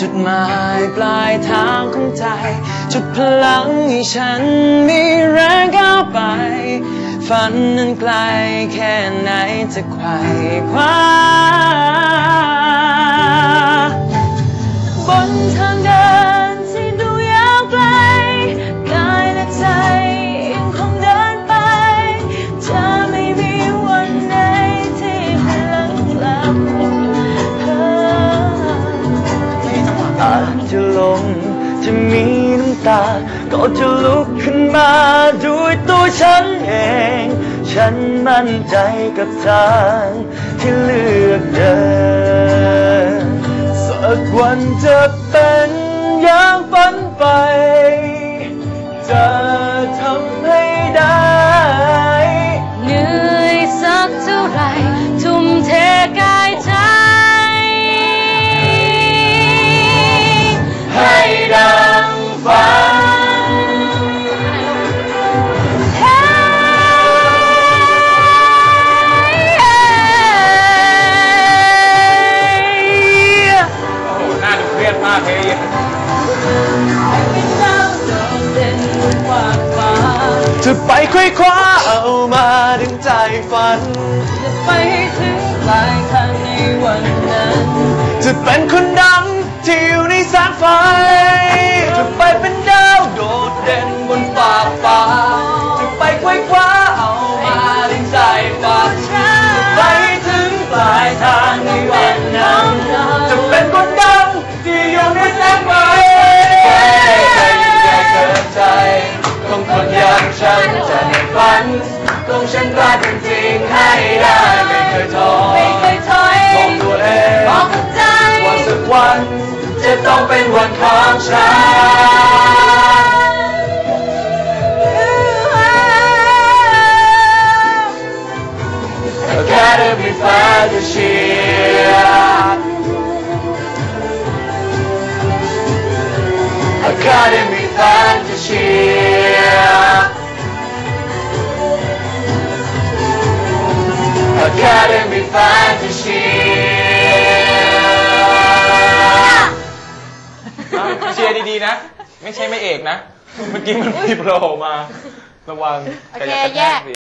จุดหมายปลายทางของใจ จุดพลังให้ฉันมีแรงก้าวไป ฝันนั้นไกลแค่ไหนจะไขว่คว้า ตา ก็จะลุกขึ้นมาด้วยตัวฉันเอง ฉันมั่นใจกับทางที่เลือกเดินสักวันจะ คว้ยคว้าเอามาดึงใจฝัน จะไปให้ถึงปลายทางในวันนั้น จะเป็นคนดังที่อยู่ในแสงไฟ เคยถอยบอกตัวเองบอกกับใจว่าสักวันจะต้องเป็นวันของฉัน Academy Fantasy Academy Fantasy Academy Fantasy เชียร์ดีๆนะ ไม่ใช่ไม่เอกนะ เมื่อกี้มันมีโผล่มา ระวังโอเคกระทกแยกสิ